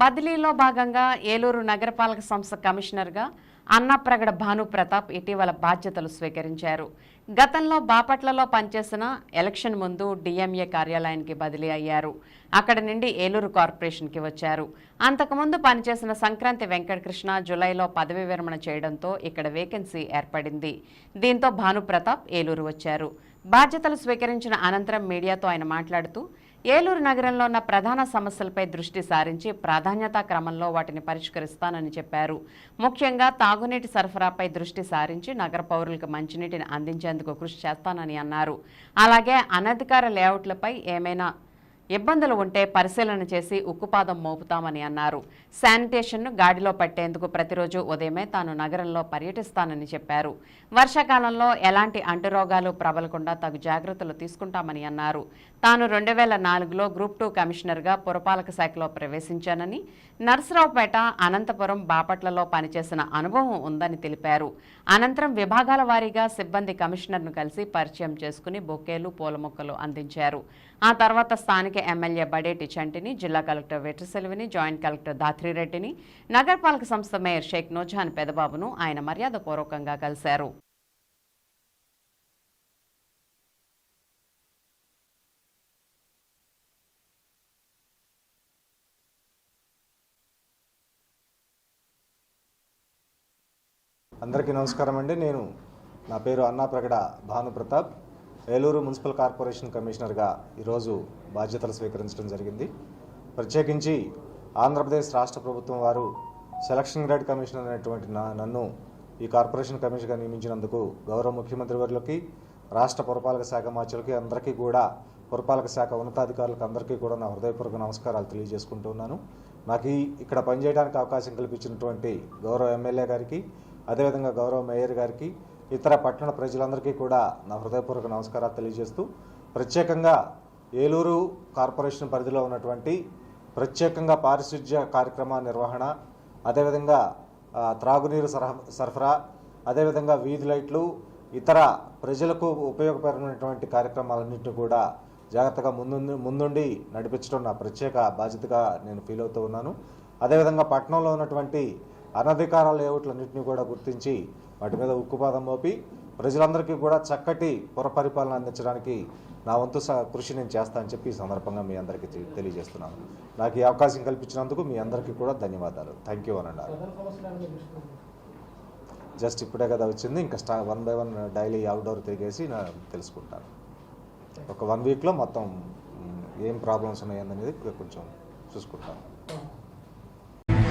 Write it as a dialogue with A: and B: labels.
A: బదిలీలో భాగంగా ఏలూరు నగరపాలక సంస్థ కమిషనర్గా అన్నప్రగడ భాను ప్రతాప్ ఇటీవల బాధ్యతలు స్వీకరించారు. గతంలో బాపట్లలో పనిచేసిన ఎలక్షన్ ముందు డిఎంఏ కార్యాలయానికి బదిలీ అయ్యారు. అక్కడి నుండి ఏలూరు కార్పొరేషన్కి వచ్చారు. అంతకుముందు పనిచేసిన సంక్రాంతి వెంకటకృష్ణ జులైలో పదవి విరమణ చేయడంతో ఇక్కడ వేకెన్సీ ఏర్పడింది. దీంతో భాను ప్రతాప్ ఏలూరు వచ్చారు. బాధ్యతలు స్వీకరించిన అనంతరం మీడియాతో ఆయన మాట్లాడుతూ ఏలూరు నగరంలో ఉన్న ప్రధాన సమస్యలపై దృష్టి సారించి ప్రాధాన్యతా క్రమంలో వాటిని పరిష్కరిస్తానని చెప్పారు. ముఖ్యంగా తాగునీటి సరఫరాపై దృష్టి సారించి నగర పౌరులకు మంచినీటిని అందించేందుకు కృషి చేస్తానని అన్నారు. అలాగే అనధికార లేఅవుట్లపై ఏమైనా ఇబ్బందులు ఉంటే పరిశీలన చేసి ఉక్కుపాదం మోపుతామని అన్నారు. శానిటేషన్ను గాడిలో పట్టేందుకు ప్రతిరోజు ఉదయమే తాను నగరంలో పర్యటిస్తానని చెప్పారు. వర్షాకాలంలో ఎలాంటి అంటురోగాలు ప్రబలకుండా తగు జాగ్రత్తలు తీసుకుంటామని అన్నారు. తాను రెండు వేల నాలుగులో గ్రూప్ టూ కమిషనర్గా పురపాలక శాఖలో ప్రవేశించానని నర్సరావుపేట అనంతపురం బాపట్లలో పనిచేసిన అనుభవం ఉందని తెలిపారు. అనంతరం విభాగాల వారీగా సిబ్బంది కమిషనర్ను కలిసి పరిచయం చేసుకుని బొకేలు పూల మొక్కలు అందించారు. ఆ తర్వాత స్థానిక ఎమ్మెల్యే బడేటి చంటిని జిల్లా కలెక్టర్ వెట్రిసెల్విని జాయింట్ కలెక్టర్ దాత్రిరెడ్డిని నగరపాలక సంస్థ మేయర్ షేక్ నోజాన్ పెదబాబును ఆయన మర్యాదపూర్వకంగా కలిశారు.
B: అందరికీ నమస్కారం అండి. నేను నా పేరు అన్నా ప్రగడ భాను ప్రతాప్ ఏలూరు మున్సిపల్ కార్పొరేషన్ కమిషనర్గా ఈరోజు బాధ్యతలు స్వీకరించడం జరిగింది. ప్రత్యేకించి ఆంధ్రప్రదేశ్ రాష్ట్ర ప్రభుత్వం వారు సెలక్షన్ గ్రేడ్ కమిషనర్ అనేటువంటి నన్ను ఈ కార్పొరేషన్ కమిషన్గా నియమించినందుకు గౌరవ ముఖ్యమంత్రి వర్యులకి రాష్ట్ర పురపాలక శాఖ మార్చులకి అందరికీ కూడా పురపాలక శాఖ ఉన్నతాధికారులకు అందరికీ కూడా నా హృదయపూర్వక నమస్కారాలు తెలియజేసుకుంటున్నాను నాకు ఇక్కడ పనిచేయడానికి అవకాశం కల్పించినటువంటి గౌరవ ఎమ్మెల్యే గారికి అదేవిధంగా గౌరవ మేయర్ గారికి ఇతర పట్టణ ప్రజలందరికీ కూడా నా హృదయపూర్వక నమస్కారాలు తెలియజేస్తూ ప్రత్యేకంగా ఏలూరు కార్పొరేషన్ పరిధిలో ఉన్నటువంటి ప్రత్యేకంగా పారిశుధ్య కార్యక్రమ నిర్వహణ అదేవిధంగా త్రాగునీరు సరఫ సరఫరా అదేవిధంగా వీధి లైట్లు ఇతర ప్రజలకు ఉపయోగపడినటువంటి కార్యక్రమాలన్నింటినీ కూడా జాగ్రత్తగా ముందు ముందుండి నడిపించడం నా ప్రత్యేక బాధ్యతగా నేను ఫీల్ అవుతూ ఉన్నాను. అదేవిధంగా పట్టణంలో ఉన్నటువంటి అనధికార లేఅవుట్లన్నింటినీ కూడా గుర్తించి వాటి మీద ఉక్కుపాదం మోపి ప్రజలందరికీ కూడా చక్కటి పురపరిపాలన అందించడానికి నా వంతు స- కృషి నేను చేస్తా అని చెప్పి ఈ సందర్భంగా మీ అందరికీ తెలియజేస్తున్నాను. నాకు ఈ అవకాశం కల్పించినందుకు మీ అందరికీ కూడా ధన్యవాదాలు. థ్యాంక్ యూ అని అన్నారు జస్ట్ ఇప్పుడే కదా వచ్చింది. ఇంకా స్టా one by one daily outdoor తిరిగేసి నా తెలుసుకుంటాను. ఒక వన్ వీక్లో మొత్తం ఏం ప్రాబ్లమ్స్ ఉన్నాయన్నది కొంచెం చూసుకుంటాను.